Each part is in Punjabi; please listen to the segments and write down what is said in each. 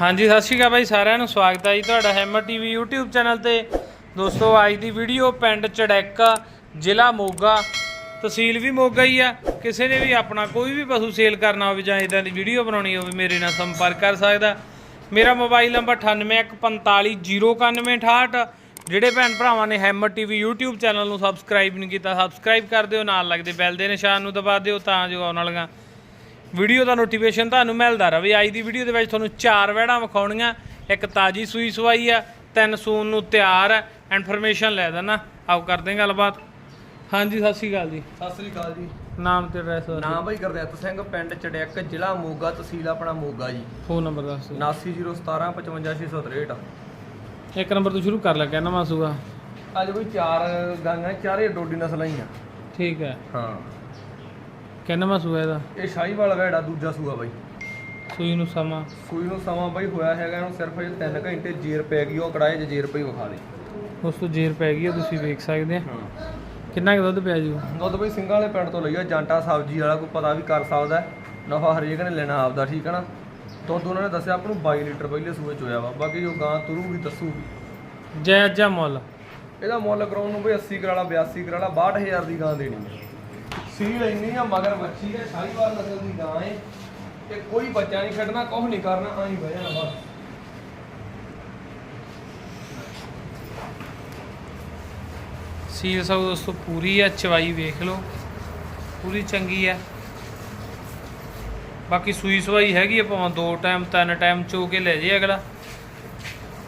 ਹਾਂਜੀ, ਸਤਿ ਸ਼੍ਰੀ ਅਕਾਲ ਬਾਈ, ਸਾਰਿਆਂ ਨੂੰ ਸਵਾਗਤ ਹੈ ਜੀ ਤੁਹਾਡਾ ਹੈਮਰ ਟੀਵੀ YouTube ਚੈਨਲ ਤੇ। ਦੋਸਤੋ, ਅੱਜ ਦੀ ਵੀਡੀਓ ਪਿੰਡ ਚੜੈਕਾ, ਜ਼ਿਲ੍ਹਾ ਮੋਗਾ, ਤਹਿਸੀਲ ਵੀ ਮੋਗਾ ਹੀ ਆ। ਕਿਸੇ ਨੇ ਵੀ ਆਪਣਾ ਕੋਈ ਵੀ ਪਸ਼ੂ ਸੇਲ ਕਰਨਾ ਹੋਵੇ ਜਾਂ ਇਦਾਂ ਦੀ ਵੀਡੀਓ ਬਣਾਉਣੀ ਹੋਵੇ, ਮੇਰੇ ਨਾਲ ਸੰਪਰਕ ਕਰ ਸਕਦਾ। ਮੇਰਾ ਮੋਬਾਈਲ ਨੰਬਰ 9815409168 ਜਿਹੜੇ ਭੈਣ ਭਰਾਵਾਂ ਨੇ ਹੈਮਰ ਟੀਵੀ YouTube ਚੈਨਲ ਨੂੰ ਸਬਸਕ੍ਰਾਈਬ ਨਹੀਂ ਕੀਤਾ ਸਬਸਕ੍ਰਾਈਬ ਕਰ ਦਿਓ, ਨਾਲ ਲੱਗਦੇ ਬੈਲ ਦੇ ਨਿਸ਼ਾਨ ਨੂੰ ਦਬਾ ਦਿਓ, ਤਾਂ ਜੋ ਆਉਣ ਵਾਲੀਆਂ ਵੀਡੀਓ ਦਾ ਨੋਟੀਫਿਕੇਸ਼ਨ ਤੁਹਾਨੂੰ ਮਿਲਦਾ ਰਹੇ। ਅੱਜ ਦੀ ਵੀਡੀਓ ਦੇ ਵਿੱਚ ਤੁਹਾਨੂੰ ਚਾਰ ਵਹਿੜਾਂ ਵਿਖਾਉਣੀਆਂ ਇੱਕ ਤਾਜੀ ਸੂਈ ਸਵਾਈ ਆ ਤਿੰਨ ਸੂਨ ਨੂੰ ਤਿਆਰ ਹੈ ਇਨਫੋਰਮੇਸ਼ਨ ਲੈ ਦੇਣਾ ਆਓ ਕਰਦੇ ਹਾਂ ਗੱਲਬਾਤ। ਹਾਂਜੀ ਸਤਿ ਸ਼੍ਰੀ ਅਕਾਲ ਜੀ। ਸਤਿ ਸ੍ਰੀ ਅਕਾਲ ਜੀ। ਨਾਮ ਤੇ ਐਡਰੈਸ ਨਾਮ ਭਾਈ ਗੁਰਦਿੱਤ ਸਿੰਘ ਪਿੰਡ ਚੜਿਆਕ ਜ਼ਿਲ੍ਹਾ ਮੋਗਾ ਤਹਿਸੀਲ ਆਪਣਾ ਮੋਗਾ ਜੀ। ਫੋਨ ਨੰਬਰ ਦੱਸ ਦਿਓ। 7901755663 ਇੱਕ ਨੰਬਰ ਤੋਂ ਸ਼ੁਰੂ ਕਰ ਲੱਗਾ ਨਵਾਂ ਸੂਆ। ਅੱਜ ਕੋਈ ਚਾਰ ਗਾਂਗਾਂ ਚਾਰੇ ਡੋਡੀ ਨਸਲਾਂ ਹੀ ਆ। ਠੀਕ ਹੈ। ਹਾਂ। ਕਿੰਨਵਾਂ ਸੂਆ ਇਹਦਾ? ਇਹ ਸ਼ਾਹੀਵਾਲ ਵੈੜਾ ਦੂਜਾ ਸੂਆ ਬਾਈ। ਸੂਈ ਨੂੰ ਸਮਾਂ? ਸੂਈ ਨੂੰ ਸਮਾਂ ਬਾਈ ਹੋਇਆ ਹੈਗਾ ਇਹਨੂੰ ਸਿਰਫ ਇਹ 3 ਘੰਟੇ ਜੀਰ ਪੈ ਗਈ ਉਹ ਕੜਾਏ 'ਚ ਜੀਰ ਪਈ ਵਿਖਾ ਦੇ। ਉਸ ਤੋਂ ਜੇਰ ਪੈ ਗਈ ਆ ਤੁਸੀਂ ਵੇਖ ਸਕਦੇ ਆ। ਕਿੰਨਾ ਕੁ ਦੁੱਧ ਪਿਆ ਜੂ ਦੁੱਧ ਬਈ ਸਿੰਘਾਂ ਵਾਲੇ ਪਿੰਡ ਤੋਂ ਲਈਆ ਜਾਂਟਾ ਸਬਜ਼ੀ ਵਾਲਾ ਕੋਈ ਪਤਾ ਵੀ ਕਰ ਸਕਦਾ। ਨਫਾ ਹਰੇਕ ਨੇ ਲੈਣਾ ਆਪਦਾ ਠੀਕ ਹੈ ਨਾ? ਦੁੱਧ ਉਹਨਾਂ ਨੇ ਦੱਸਿਆ ਆਪਾਂ ਨੂੰ 22 ਲੀਟਰ ਪਹਿਲੇ ਸੂਏ ਚ ਹੋਇਆ ਵਾ ਬਾਕੀ ਜੋ ਗਾਂ ਤੁਰੂਗੀ ਦੱਸੂਗੀ। ਜੈ ਅੱਜਾ ਮੁੱਲ। ਇਹਦਾ ਮੁੱਲ ਕਰਾਉਣ ਨੂੰ ਬਈ 80 ਕਰਾਲਾ 82 ਕਰਾਲਾ 62000 ਦੀ ਗਾਂ ਦੇਣੀ ਹੈ ਸੀਲ ਇੰਨੀ ਆ ਮਗਰ ਬੱਚੀ ਹੈ ਸ਼ਾਹੀਵਾਲ ਨਸਲ ਦੀ ਗਾਂ ਹੈ ਤੇ ਕੋਈ ਬੱਚਾ ਨਹੀਂ ਛੱਡਣਾ ਕੁਝ ਨਹੀਂ ਕਰਨਾ ਆਈ ਬਹਿ ਜਾਣਾ ਬਸ। ਸੀਲ ਸਭ ਦੋਸਤੋ ਪੂਰੀ ਆ ਚਵਾਈ ਵੇਖ ਲਓ। ਪੂਰੀ ਚੰਗੀ ਆ। ਬਾਕੀ ਸੂਈ ਸਵਾਈ ਹੈਗੀ ਆ ਭਾਵੇਂ ਦੋ ਟਾਈਮ ਤਿੰਨ ਟਾਈਮ ਚੋ ਕੇ ਲੈ ਜੇ ਅਗਲਾ।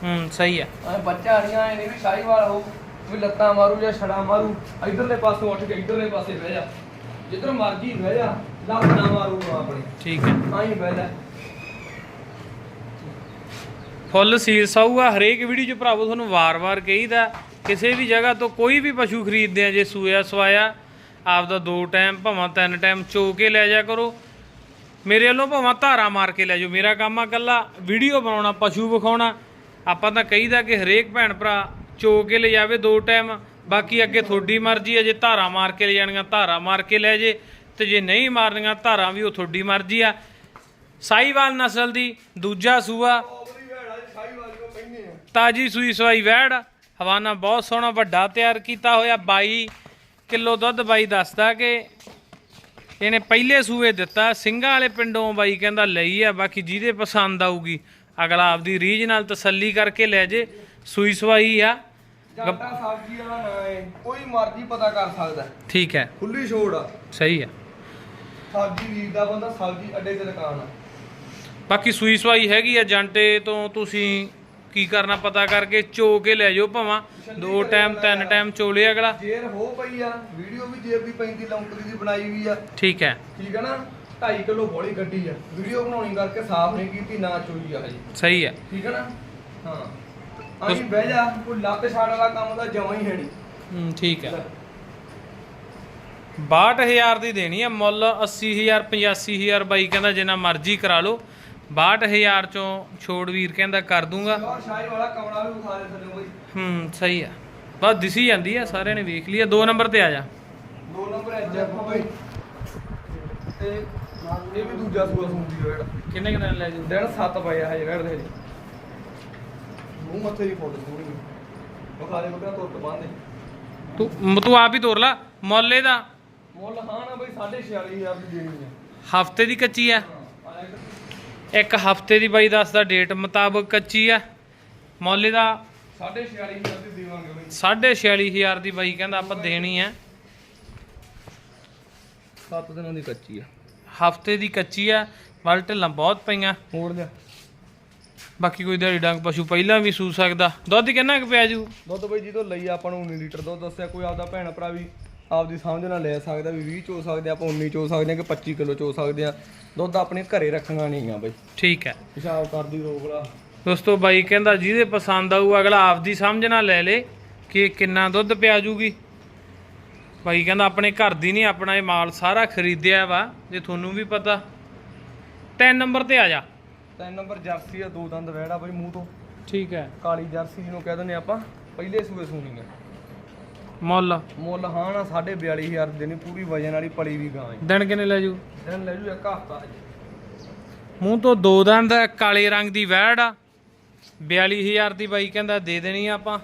ਹੂੰ ਸਹੀ ਆ। ਐ ਬੱਚਾ ਨਹੀਂ ਆਏ ਨਹੀਂ ਵੀ ਸ਼ਾਹੀਵਾਲ ਹੋ ਵੀ ਲੱਤਾਂ ਮਾਰੂ ਜਾਂ ਛੜਾ ਮਾਰੂ ਇਧਰਲੇ ਪਾਸੋਂ ਉੱਠ ਕੇ ਇਧਰਲੇ ਪਾਸੇ ਬਹਿ ਜਾ। ਜਿੱਧਰ ਮਰਜ਼ੀ ਬਹਿ ਜਾ ਲੱਤ ਨਾ ਮਾਰੂ ਆਪਣੇ। ਠੀਕ ਹੈ। ਆਈ ਬਹਿ ਜਾ ਫੁੱਲ ਸੀਲ ਸਾਊ ਆ ਹਰੇਕ ਵੀਡੀਓ 'ਚ ਭਰਾਵੋ ਤੁਹਾਨੂੰ ਵਾਰ-ਵਾਰ ਕਹੀਦਾ ਕਿਸੇ ਵੀ ਜਗ੍ਹਾ ਤੋਂ ਕੋਈ ਵੀ ਪਸ਼ੂ ਖਰੀਦਦੇ ਆ ਜੇ ਸੂਇਆ ਸਵਾਇਆ ਆਪਦਾ ਦੋ ਟਾਈਮ ਭਾਵੇਂ ਤਿੰਨ ਟਾਈਮ ਚੋ ਕੇ ਲੈ ਜਾ ਕਰੋ। ਮੇਰੇ ਵੱਲੋਂ ਭਾਵੇਂ ਧਾਰਾ ਮਾਰ ਕੇ ਲੈ ਜਾਓ। ਮੇਰਾ ਕੰਮ ਆ ਕੱਲਾ ਵੀਡੀਓ ਬਣਾਉਣਾ ਪਸ਼ੂ ਵਿਖਾਉਣਾ। ਆਪਾਂ ਤਾਂ ਕਹੀਦਾ ਕਿ ਹਰੇਕ ਭੈਣ ਭਰਾ ਚੋ ਕੇ ਲੈ ਜਾਵੇ ਦੋ ਟਾਈਮ। ਬਾਕੀ ਅੱਗੇ ਤੁਹਾਡੀ ਮਰਜ਼ੀ ਹੈ, ਜੇ ਧਾਰਾ ਮਾਰ ਕੇ ਲੈ ਜਾਣੀਆਂ, ਧਾਰਾ ਮਾਰ ਕੇ ਲੈ ਜੇ, ਤੇ ਜੇ ਨਹੀਂ ਮਾਰਨੀਆਂ, ਧਾਰਾ ਵੀ ਉਹ ਤੁਹਾਡੀ ਮਰਜ਼ੀ ਆ। ਸਾਈਵਾਲ ਨਸਲ ਦੀ, ਦੂਜਾ ਸੂਆ। ਤਾਜੀ ਸੂਈ ਸਵਾਈ ਵੈੜ, ਹਵਾਨਾ ਬਹੁਤ ਸੋਹਣਾ, ਵੱਡਾ ਤਿਆਰ ਕੀਤਾ ਹੋਇਆ 22 ਕਿਲੋ ਦੁੱਧ ਬਾਈ ਦੱਸਦਾ ਕਿ ਇਹਨੇ ਪਹਿਲੇ ਸੂਏ ਦਿੱਤਾ, ਸਿੰਘਾਂ ਵਾਲੇ ਪਿੰਡੋਂ ਬਾਈ ਕਹਿੰਦਾ ਲਈ ਆ, ਬਾਕੀ ਜਿਹਦੇ ਪਸੰਦ ਆਊਗੀ, ਅਗਲਾ ਆਪਦੀ ਰੀਝ ਨਾਲ ਤਸੱਲੀ ਕਰਕੇ ਲੈ ਜੇ, ਸੂਈ ਸਵਾਈ ਆ। ਜਾਂਟਾ ਸਬਜ਼ੀ ਵਾਲਾ ਨਾ ਹੈ ਕੋਈ ਮਰਜ਼ੀ ਪਤਾ ਕਰ ਸਕਦਾ ਠੀਕ ਹੈ। ਖੁੱਲੀ ਛੋੜ ਆ। ਸਹੀ ਆ ਸਬਜ਼ੀ ਵੀਰਦਾ ਬੰਦਾ ਸਬਜ਼ੀ ਅੱਡੇ ਤੇ ਦੁਕਾਨ ਆ। ਬਾਕੀ ਸੂਈ ਸਵਾਈ ਹੈਗੀ ਆ ਜਾਂਟੇ ਤੋਂ ਤੁਸੀਂ ਕੀ ਕਰਨਾ ਪਤਾ ਕਰਕੇ ਚੋ ਕੇ ਲੈ ਜਾਓ ਭਾਵਾਂ। ਦੋ ਟਾਈਮ ਤਿੰਨ ਟਾਈਮ ਚੋਲੇ ਅਗਲਾ। ਜੇਰ ਹੋ ਪਈ ਆ ਵੀਡੀਓ ਵੀ ਜੇਰ ਦੀ ਪੈਂਦੀ ਲੌਂਕਦੀ ਦੀ ਬਣਾਈ ਵੀ ਆ। ਠੀਕ ਹੈ। ਠੀਕ ਆ ਨਾ? 2.5 ਕਿਲੋ ਬੋਲੀ ਗੱਡੀ ਆ। ਵੀਡੀਓ ਬਣਾਉਣੀ ਕਰਕੇ ਸਾਫ਼ ਨਹੀਂ ਕੀਤੀ ਨਾ ਚੋਈ ਆ ਹਜੇ। ਸਹੀ ਹੈ। ਠੀਕ ਆ ਨਾ? ਹਾਂ। ਆਈ ਬਹਿ ਜਾ ਕੋਈ ਲੱਤ ਛਾੜ ਵਾਲਾ ਕੰਮ ਦਾ ਜਮਾ ਹੀ ਹੈ ਨਹੀਂ। ਹੂੰ ਠੀਕ ਹੈ। 62000 ਦੀ ਦੇਣੀ ਹੈ ਮੁੱਲ 80000 85000 ਬਾਈ ਕਹਿੰਦਾ ਜਿੰਨਾ ਮਰਜ਼ੀ ਕਰਾ ਲਓ। 62000 ਚੋਂ ਛੋੜ ਵੀਰ ਕਹਿੰਦਾ ਕਰ ਦੂੰਗਾ। ਔਰ ਸ਼ਾਹੀ ਵਾਲਾ ਕਮਰਾ ਵੀ ਵਿਖਾ ਦੇ ਥੱਲੇ ਬਈ। ਹੂੰ ਸਹੀ ਆ। ਬਸ ਦਿਸੀ ਜਾਂਦੀ ਆ ਸਾਰਿਆਂ ਨੇ ਵੇਖ ਲਈ ਆ। ਦੋ ਨੰਬਰ ਤੇ ਆ ਜਾ। ਨੰਬਰ ਬਈ। ਤੇ ਇਹ ਵੀ ਦੂਜਾ ਸੂਆ ਸੁਣਦੀ ਹੈ ਜਿਹੜਾ ਕਿੰਨੇ ਕੁ ਦਿਨ ਲੈ ਜੂ ਦਿਨ 7 ਪਏ ਆ ਹਜੇ ਵੇੜ ਦੇ ਹਜੇ। ਮੂੰਹ ਮੱਥੇ ਦੀ ਫੋਟੋ ਦੇ ਬੱਕਰਾ ਤੁਰਤ ਬੰਦੇ ਤੂੰ ਤੂੰ ਆਪ ਹੀ ਤੋਰ ਲਾ ਮੁੱਲ ਇਹਦਾ। ਮੁੱਲ ਹਾਂ ਨਾ ਬਈ 46500 ਦੀ ਦੇਣੀ ਹੈ ਹਫ਼ਤੇ ਦੀ ਕੱਚੀ ਆ। ਹਾਂ ਆ ਇੱਕ ਹਫ਼ਤੇ ਦੀ ਬਾਈ ਦੱਸਦਾ ਡੇਟ ਮੁਤਾਬਕ ਕੱਚੀ ਆ। ਮੁੱਲ ਇਹਦਾ 46500 ਦੀ ਦੇਵਾਂਗੇ ਬਈ। 46500 ਦੀ ਬਾਈ ਕਹਿੰਦਾ ਆਪਾਂ ਦੇਣੀ ਆ। 7 ਦਿਨਾਂ ਦੀ ਕੱਚੀ ਆ। ਹਫ਼ਤੇ ਦੀ ਕੱਚੀ ਆ ਵੱਲ ਢਿੱਲਾਂ ਬਹੁਤ ਪਈਆਂ। ਲਿਆ। ਬਾਕੀ ਕੋਈ ਦਿਹਾੜੀ ਡੰਗ ਪਸ਼ੂ ਪਹਿਲਾਂ ਵੀ ਸੂ ਸਕਦਾ। ਦੁੱਧ ਕਿੰਨਾ ਕੁ ਪਿਆ ਜੂ? ਦੁੱਧ ਬਈ ਜੀ ਤੋਂ ਲਈ ਆਪਾਂ ਨੂੰ 19 ਲੀਟਰ ਦੁੱਧ ਦੱਸਿਆ। ਕੋਈ ਆਪਦਾ ਭੈਣ ਭਰਾ ਵੀ ਆਪਦੀ ਸਮਝ ਨਾਲ ਲੈ ਸਕਦਾ ਵੀ 20 ਚੋ ਸਕਦੇ ਆਪਾਂ 19 ਚੋ ਸਕਦੇ ਆ ਕਿ 25 ਕਿਲੋ ਚੋ ਸਕਦੇ ਆ। ਦੁੱਧ ਆਪਣੇ ਘਰੇ ਰੱਖਣਾ ਨਹੀਂ ਆ ਬਈ। ਠੀਕ ਹੈ। ਪਿਸ਼ਾਬ ਕਰਦੀ ਰੋਕ ਲਾ ਦੋਸਤੋ ਬਾਈ ਕਹਿੰਦਾ ਜਿਹਦੇ ਪਸੰਦ ਆਊ ਅਗਲਾ ਆਪਦੀ ਸਮਝ ਨਾਲ ਲੈ ਲੇ ਕਿ ਕਿੰਨਾ ਦੁੱਧ ਪਿਆ ਜੂਗੀ। ਬਾਈ ਕਹਿੰਦਾ ਆਪਣੇ ਘਰ ਦੀ ਨਹੀਂ ਆਪਣਾ ਇਹ ਮਾਲ ਸਾਰਾ ਖਰੀਦਿਆ ਵਾ ਜੇ ਤੁਹਾਨੂੰ ਵੀ ਪਤਾ। ਤਿੰਨ ਨੰਬਰ ਤੇ ਆ ਜਾ। ਤਿੰਨ ਨੰਬਰ ਜਰਸੀ ਆ ਦੋ ਦੰਦ ਵੈੜਾ ਬਈ ਮੂੰਹ ਤੋਂ। ਠੀਕ ਹੈ। ਕਾਲੀ ਜਰਸੀ ਜਿਹਨੂੰ ਕਹਿ ਦਿੰਦੇ ਆਪਾਂ ਪਹਿਲੇ ਸੂਏ ਸੂਣੀ ਆ। ਮੁੱਲ? ਮੁੱਲ ਹਾਂ ਨਾ 42500 ਦੀ ਦੇਣੀ ਪੂਰੀ ਵਜਨ ਵਾਲੀ ਪਲੀ ਵੀ ਗਾਂ ਹੈ ਦਿਨ ਕਿੰਨੇ ਲੈ ਜੂ? ਦਿਨ ਲੈ ਜੂ ਇੱਕ ਹਫਤਾ ਮੂੰਹ ਤੋਂ ਦੋ ਦੰਦ ਆ, ਕਾਲੇ ਰੰਗ ਦੀ ਵੈੜ ਆ। 42000 ਦੀ ਬਾਈ ਕਹਿੰਦਾ ਦੇ ਦੇਣੀ ਆ ਆਪਾਂ।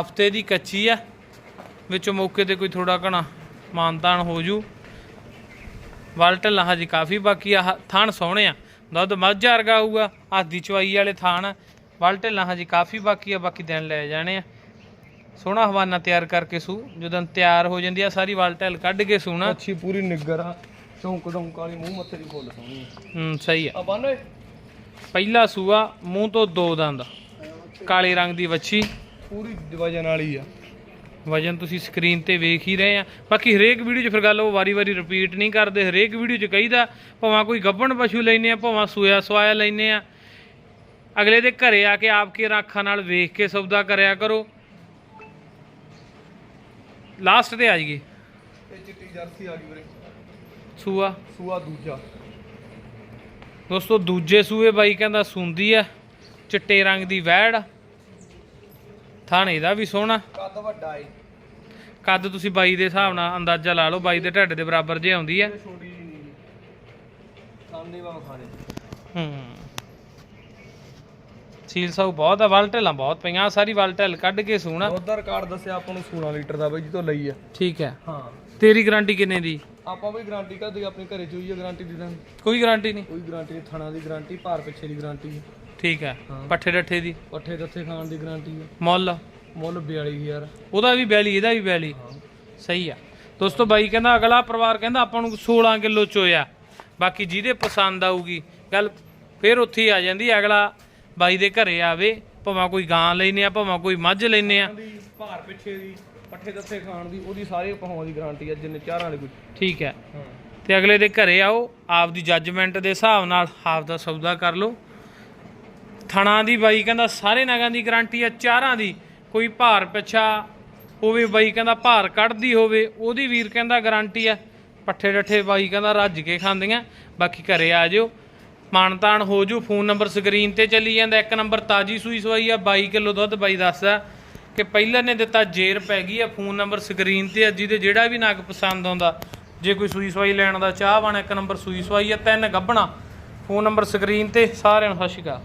ਹਫ਼ਤੇ ਦੀ ਕੱਚੀ ਆ। ਵਿੱਚ ਮੌਕੇ ਤੇ ਕੋਈ ਥੋੜਾ ਘਣਾ ਮਾਨਤਾਨ ਹੋ ਜੂ। ਵਲ ਢੱਲਾ ਹਜੇ ਕਾਫੀ ਬਾਕੀ ਆ ਥਣ ਸੋਹਣੇ ਆ। ਦੁੱਧ ਮੱਝ ਵਰਗਾ ਆਊਗਾ ਹੱਥ ਦੀ ਚਵਾਈ ਵਾਲੇ ਥਾਣ। ਵਲ ਢੱਲਾ ਹਜੇ ਕਾਫੀ ਬਾਕੀ ਆ ਬਾਕੀ ਦਿਨ ਲੈ ਜਾਣੇ ਆ। ਸੋਹਣਾ ਹਵਾਨਾ ਤਿਆਰ ਕਰਕੇ ਸੂ ਜਦੋਂ ਤਿਆਰ ਹੋ ਜਾਂਦੀ ਆ ਸਾਰੀ ਵਲ ਢੱਲ ਕੱਢ ਕੇ ਸੂਣਾ। ਅੱਛੀ ਪੂਰੀ ਨਿੱਗਰ ਆ ਚੌਂਕ ਡੌਂਕ ਵਾਲੀ ਮੂੰਹ ਮੱਥੇ ਦੀ ਫੁੱਲ ਸੋਹਣੀ ਹੂੰ ਸਹੀ ਆ। ਆ ਬੰਨ ਓਏ। ਪਹਿਲਾ ਸੂਆ ਮੂੰਹ ਤੋਂ ਦੋ ਦੰਦ ਕਾਲੇ ਰੰਗ ਦੀ ਵੱਛੀ। ਪੂਰੀ ਵਜਨ ਵਾਲੀ ਆ। ਵਜਨ ਤੁਸੀਂ ਸਕਰੀਨ ਤੇ ਵੇਖ ਹੀ ਰਹੇ ਆ। ਬਾਕੀ ਹਰੇਕ ਵੀਡੀਓ 'ਚ ਫਿਰ ਗੱਲ ਉਹ ਵਾਰੀ-ਵਾਰੀ ਰਿਪੀਟ ਨਹੀਂ ਕਰਦੇ। ਹਰੇਕ ਵੀਡੀਓ 'ਚ ਕਹੀਦਾ ਭਾਵੇਂ ਕੋਈ ਗੱਭਣ ਪਸ਼ੂ ਲੈਨੇ ਆ ਭਾਵੇਂ ਸੂਆ ਸਵਾਇਆ ਲੈਨੇ ਆ। ਅਗਲੇ ਦੇ ਘਰੇ ਆ ਕੇ ਆਪ ਕੇ ਅੱਖਾਂ ਨਾਲ ਵੇਖ ਕੇ ਸੌਦਾ ਕਰਿਆ ਕਰੋ। ਲਾਸਟ ਤੇ ਆ ਜਾਈਏ। ਇਹ ਚਿੱਟੀ ਜਰਸੀ ਆ ਗਈ ਵੀਰੇ। ਸੂਆ? ਸੂਆ ਦੂਜਾ। ਦੋਸਤੋ ਦੂਜੇ ਸੂਏ ਬਾਈ ਕਹਿੰਦਾ ਸੁੰਦੀ ਆ ਚਿੱਟੇ ਰੰਗ ਦੀ ਵੈੜ। ਥਾਣੇ ਦਾ ਵੀ ਸੋਹਣਾ। ਕੱਦ ਵੱਡਾ ਏ। ਕੱਦ ਤੁਸੀਂ ਬਾਈ ਦੇ ਹਿਸਾਬ ਨਾਲ ਅੰਦਾਜ਼ਾ ਲਾ ਲਓ ਬਾਈ ਦੇ ਢੱਡ ਦੇ ਬਰਾਬਰ ਜੇ ਆਉਂਦੀ ਆ। ਇਹ ਛੋਟੀ ਜੀ ਨਹੀਂ ਸਾਹਮਣੇ ਵਾ ਖਾਣੇ ਹੂੰ। ਸੀਲ ਸਾਊ ਬਹੁਤ ਆ ਵਲ ਢੇਲਾਂ ਬਹੁਤ ਪਈਆਂ ਆਹ ਸਾਰੀ ਵਲ ਢੇਲ ਕੱਢ ਕੇ ਸੂਣਾ। ਦੁੱਧ ਦਾ ਰਿਕਾਰਡ ਦੱਸਿਆ ਆਪਾਂ ਨੂੰ 16 ਲੀਟਰ ਦਾ ਬਾਈ ਜੀ ਤੋਂ ਲਈ ਆ। ਠੀਕ ਹੈ ਹਾਂ। ਤੇਰੀ ਗਾਰੰਟੀ ਕਿੰਨੇ ਦੀ? ਆਪਾਂ ਵੀ ਗਾਰੰਟੀ ਕਰਦੇ ਆਪਣੇ ਘਰੇ ਚ ਹੋਈ ਆ ਗਾਰੰਟੀ ਦੀ ਤਾਂ ਕੋਈ ਗਾਰੰਟੀ ਨਹੀਂ। ਕੋਈ ਗਾਰੰਟੀ ਨਹੀਂ ਥਣਾ ਦੀ ਗਾਰੰਟੀ ਭਾਰ ਪਿੱਛੇ ਦੀ ਗਾਰੰਟੀ। ਠੀਕ ਹੈ। ਹਾਂ। ਪੱਠੇ ਡੱਠੇ ਦੀ? ਪੱਠੇ ਦੱਥੇ ਖਾਣ ਦੀ ਗਾਰੰਟੀ ਆ ਮੁੱਲ? ਮੁੱਲ 42000 ਉਹਦਾ ਵੀ ਬੈਲੀ ਇਹਦਾ ਵੀ ਬੈਲੀ ਸਹੀ ਆ। ਦੋਸਤੋ ਬਾਈ ਕਹਿੰਦਾ ਅਗਲਾ ਪਰਿਵਾਰ ਕਹਿੰਦਾ ਆਪਾਂ ਨੂੰ 16 ਕਿਲੋ ਚੋਇਆ। ਬਾਕੀ ਜਿਹਦੇ ਪਸੰਦ ਆਊਗੀ ਗੱਲ ਫਿਰ ਉੱਥੇ ਹੀ ਆ ਜਾਂਦੀ ਹੈ, ਅਗਲਾ ਬਾਈ ਦੇ ਘਰੇ ਆਵੇ ਭਾਵੇਂ ਕੋਈ ਗਾਂ ਲੈਨੇ ਆ ਭਾਵੇਂ ਕੋਈ ਮੱਝ ਲੈਨੇ ਆ। ਦੀ ਭਾਰ ਪਿੱਛੇ ਦੀ ਪੱਠੇ ਦੱਥੇ ਖਾਣ ਦੀ ਉਹਦੀ ਸਾਰੇ ਪਹਾਵਾਂ ਦੀ ਗਾਰੰਟੀ ਆ ਜਿੰਨੇ ਚਾਰਾਂ ਵਾਲੀ ਕੋਈ। ਠੀਕ ਹੈ। ਹਾਂ। ਤੇ ਅਗਲੇ ਦੇ ਘਰੇ ਆਓ ਆਪਦੀ ਜੱਜਮੈਂਟ ਦੇ ਹਿਸਾਬ ਨਾਲ ਆਪ ਦਾ ਸੌਦਾ ਕਰ ਲਓ। ਥਣਾ ਦੀ ਬਾਈ ਕਹਿੰਦਾ ਸਾਰੇ ਨਗਾਂ ਦੀ ਗਾਰੰਟੀ ਆ, ਚਾਰਾਂ ਦੀ। ਕੋਈ ਭਾਰ ਪਿੱਛਾ ਹੋਵੇ, ਬਾਈ ਕਹਿੰਦਾ ਭਾਰ ਕੱਢਦੀ ਹੋਵੇ, ਉਹਦੀ ਵੀਰ ਕਹਿੰਦਾ ਗਾਰੰਟੀ ਆ। ਪੱਠੇ ਡੱਠੇ ਬਾਈ ਕਹਿੰਦਾ ਰੱਜ ਕੇ ਖਾਂਦੀਆਂ। ਬਾਕੀ ਘਰੇ ਆ ਜਿਓ। ਮਾਨਤਾਨ ਹੋ ਜੂ, ਫੋਨ ਨੰਬਰ ਸਕਰੀਨ ਤੇ ਚੱਲੀ ਜਾਂਦਾ। ਇੱਕ ਨੰਬਰ ਤਾਜੀ ਸੂਈ ਸਵਾਈ ਆ 22 ਕਿਲੋ ਦੁੱਧ ਬਾਈ ਦੱਸਦਾ ਕਿ ਪਹਿਲਾਂ ਨੇ ਦਿੱਤਾ ਜੇਰ ਪੈ ਗਈ ਆ, ਫੋਨ ਨੰਬਰ ਸਕਰੀਨ ਤੇ ਆ, ਜਿਹਦੇ ਜਿਹੜਾ ਵੀ ਨਗ ਪਸੰਦ ਆਉਂਦਾ। ਜੇ ਕੋਈ ਸੂਈ ਸਵਾਈ ਲੈਣ ਦਾ ਚਾਹ ਬਣ ਇੱਕ ਨੰਬਰ ਸੂਈ ਸਵਾਈ ਆ, ਤਿੰਨ ਗੱਭਣਾ। ਫੋਨ ਨੰਬਰ ਸਕਰੀਨ ਤੇ, ਸਾਰਿਆਂ ਨੂੰ ਸਤਿ ਸ਼੍ਰੀ ਅਕਾਲ।